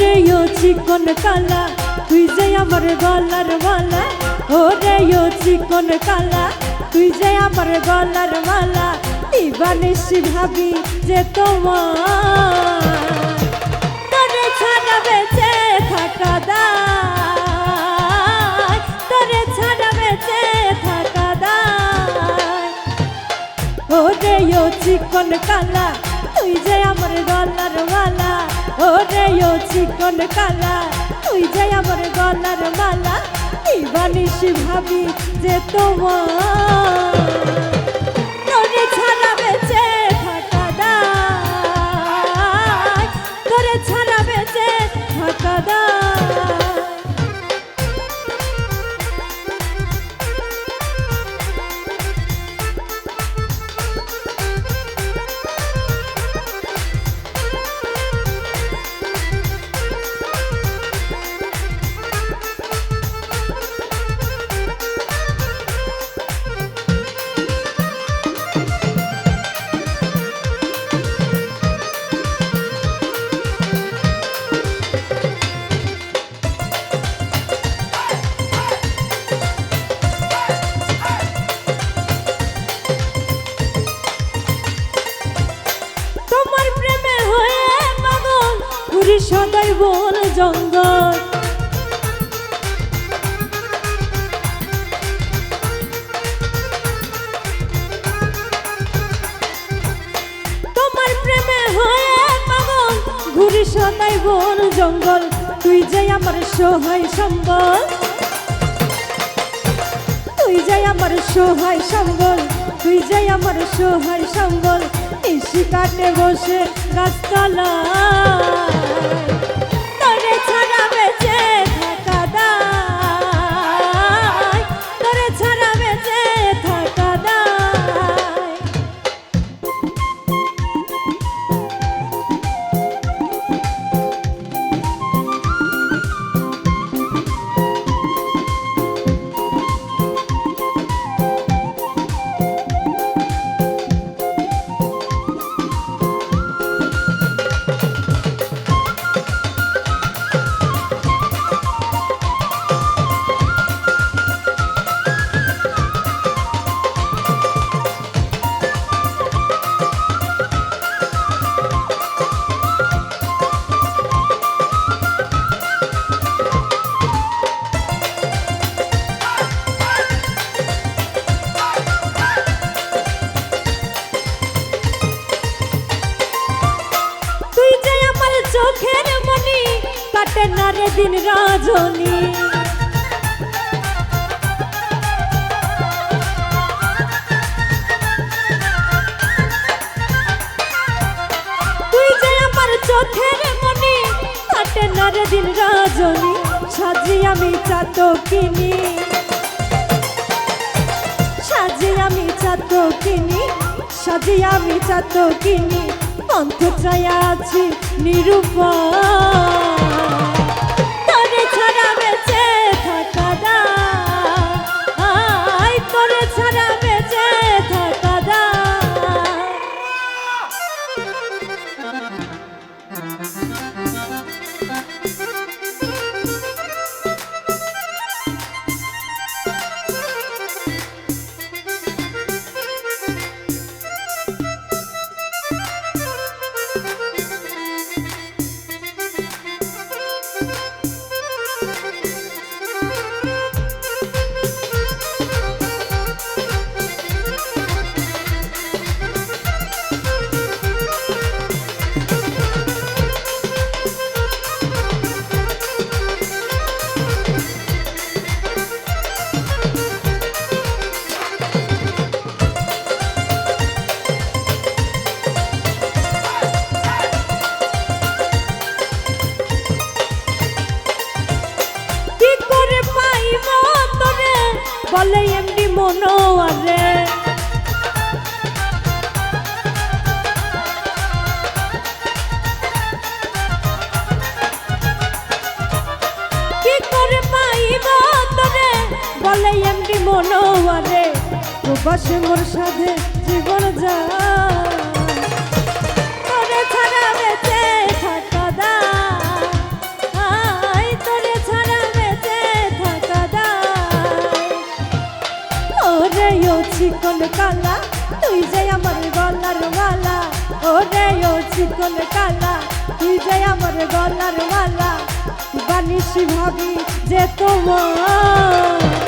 ওরে ও চিকন কালা, তুই যে আমার গলার মালা। ওরে ও চিকন কালা, তুই যে আমার গলার মালা। দিবানিসি ভাবি যে তোমার তোরে ছাড়া বেঁচে থাকা দায়। তোরে ছাড়া বেঁচে থাকা দায়। ওরে ও চিকন কালা, তুই যে আমার গলার ও চিকন কালা তুই যে আমার গলার মালা দিবানিসি ভাবি যে তোমার? সদাই বন, জঙ্গল। সদাই বন, জঙ্গল। তুই যে আমার সহায় সম্বল। তুই যাই আমার সহায় সম্বল। তুই যাই আমার সহায় সম্বল। নিশি কাটে বসে গাছতলা রে দিন রজনী চোখের দিন রজনী, সাজি আমি চাতো কিনি সাজি আমি চাতো কিনি সাজি আমি চাতো কিনি অন্ত চাই আছি নিরূপণ। বসে মোর সাধে জীবন যা চিকন কালা, তুই যে আমার গলার মালা। ও রে ও চিকন কালা, তুই যে আমার গলার মালা। বানিস ভাবি যে তোমার